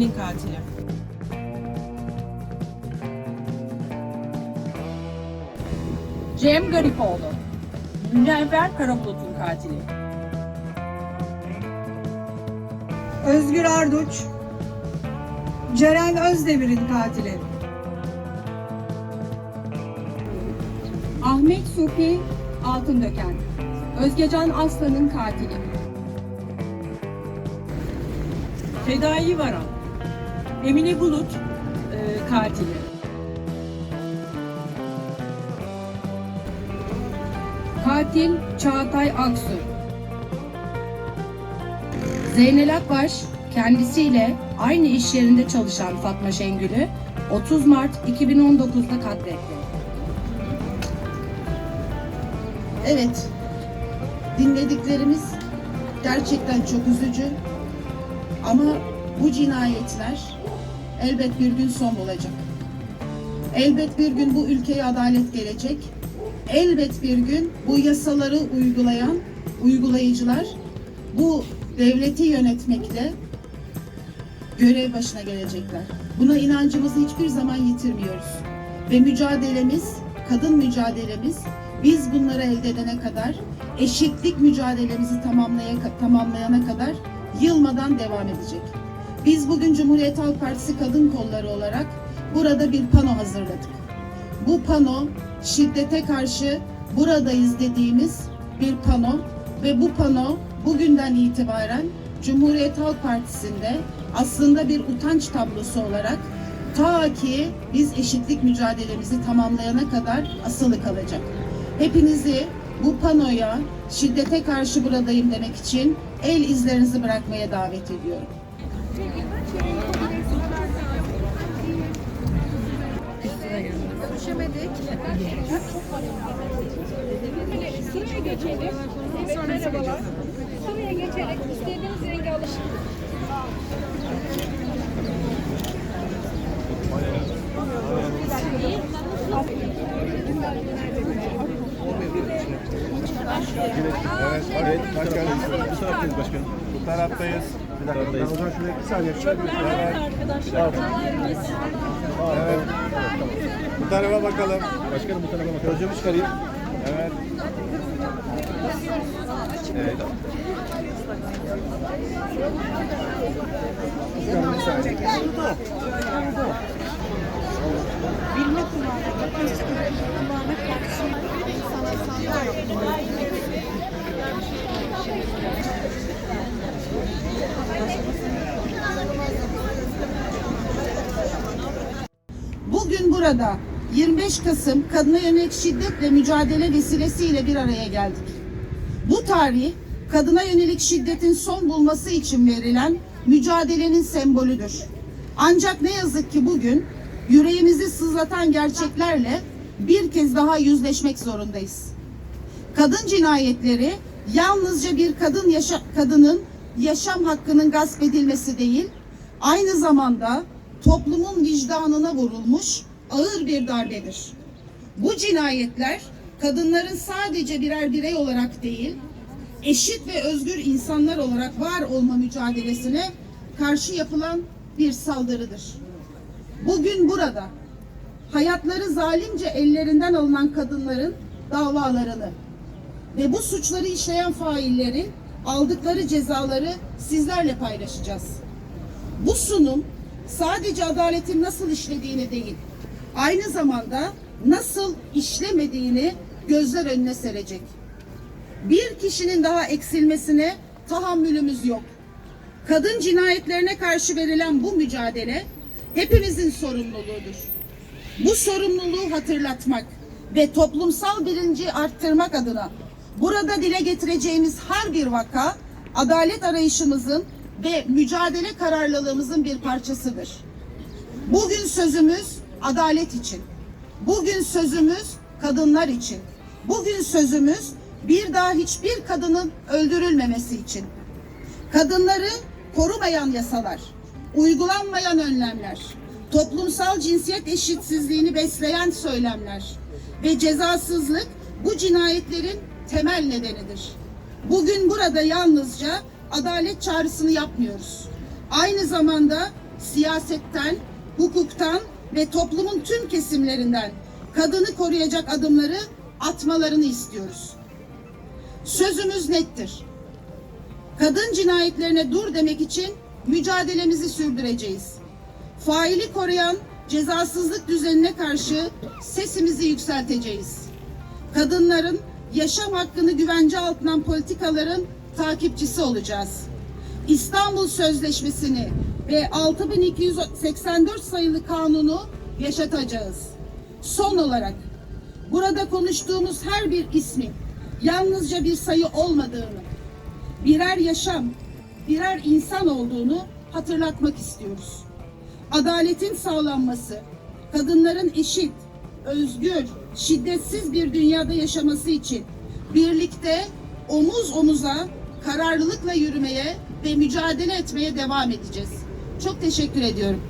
Gültekin'in katili. Cem Garipoğlu. Münevver Karabulut'un katili. Özgür Arduç, Ceren Özdemir'in katili. Ahmet Supi Altındöken. Özgecan Aslan'ın katili. Fedai Varan, Emine Bulut, e, katili. Katil Çağatay Aksu. Zeynel Akbaş kendisiyle aynı iş yerinde çalışan Fatma Şengül'ü 30 Mart 2019'da katletti. Evet, dinlediklerimiz gerçekten çok üzücü. Ama bu cinayetler elbet bir gün son bulacak. Elbet bir gün bu ülkeye adalet gelecek. Elbet bir gün bu yasaları uygulayan uygulayıcılar bu devleti yönetmekle görev başına gelecekler. Buna inancımızı hiçbir zaman yitirmiyoruz. Ve mücadelemiz, kadın mücadelemiz biz bunları elde edene kadar, eşitlik mücadelemizi tamamlaya, tamamlayana kadar yılmadan devam edecek. Biz bugün Cumhuriyet Halk Partisi kadın kolları olarak burada bir pano hazırladık. Bu pano şiddete karşı buradayız dediğimiz bir pano ve bu pano bugünden itibaren Cumhuriyet Halk Partisi'nde aslında bir utanç tablosu olarak ta ki biz eşitlik mücadelemizi tamamlayana kadar asılı kalacak. Hepinizi bu panoya şiddete karşı buradayım demek için el izlerinizi bırakmaya davet ediyorum. Sıraya geçelim. Merhabalar. Sıraya geçerek istediğiniz rengi alışın. Evet, evet. Başkanım. Bu taraftayız başkanım. Bu taraftayız. Bir dakika. Ben o zaman şuraya bir saniye. Şöyle bir evet. Evet. Bu tarafa bakalım. Başkanım bu tarafa bakalım. Gözümü çıkarayım. Evet. Evet. Bir saniye. Bugün burada 25 Kasım Kadına Yönelik Şiddetle Mücadele vesilesiyle bir araya geldik. Bu tarih kadına yönelik şiddetin son bulması için verilen mücadelenin sembolüdür. Ancak ne yazık ki bugün yüreğimizi sızlatan gerçeklerle bir kez daha yüzleşmek zorundayız. Kadın cinayetleri yalnızca bir kadın yaşa kadının yaşam hakkının gasp edilmesi değil, aynı zamanda toplumun vicdanına vurulmuş ağır bir darbedir. Bu cinayetler kadınların sadece birer birey olarak değil, eşit ve özgür insanlar olarak var olma mücadelesine karşı yapılan bir saldırıdır. Bugün burada hayatları zalimce ellerinden alınan kadınların davalarını ve bu suçları işleyen faillerin aldıkları cezaları sizlerle paylaşacağız. Bu sunum sadece adaletin nasıl işlediğini değil, aynı zamanda nasıl işlemediğini gözler önüne serecek. Bir kişinin daha eksilmesine tahammülümüz yok. Kadın cinayetlerine karşı verilen bu mücadele hepimizin sorumluluğudur. Bu sorumluluğu hatırlatmak ve toplumsal bilinci arttırmak adına burada dile getireceğimiz her bir vaka adalet arayışımızın ve mücadele kararlılığımızın bir parçasıdır. Bugün sözümüz adalet için. Bugün sözümüz kadınlar için. Bugün sözümüz bir daha hiçbir kadının öldürülmemesi için. Kadınları korumayan yasalar, uygulanmayan önlemler, toplumsal cinsiyet eşitsizliğini besleyen söylemler ve cezasızlık bu cinayetlerin temel nedenidir. Bugün burada yalnızca adalet çağrısını yapmıyoruz. Aynı zamanda siyasetten, hukuktan ve toplumun tüm kesimlerinden kadını koruyacak adımları atmalarını istiyoruz. Sözümüz nettir. Kadın cinayetlerine dur demek için mücadelemizi sürdüreceğiz. Faili koruyan cezasızlık düzenine karşı sesimizi yükselteceğiz. Kadınların yaşam hakkını güvence altına alan politikaların takipçisi olacağız. İstanbul Sözleşmesi'ni ve 6284 sayılı kanunu yaşatacağız. Son olarak burada konuştuğumuz her bir ismin yalnızca bir sayı olmadığını, birer yaşam, birer insan olduğunu hatırlatmak istiyoruz. Adaletin sağlanması, kadınların eşit, özgür, şiddetsiz bir dünyada yaşaması için birlikte omuz omuza kararlılıkla yürümeye ve mücadele etmeye devam edeceğiz. Çok teşekkür ediyorum.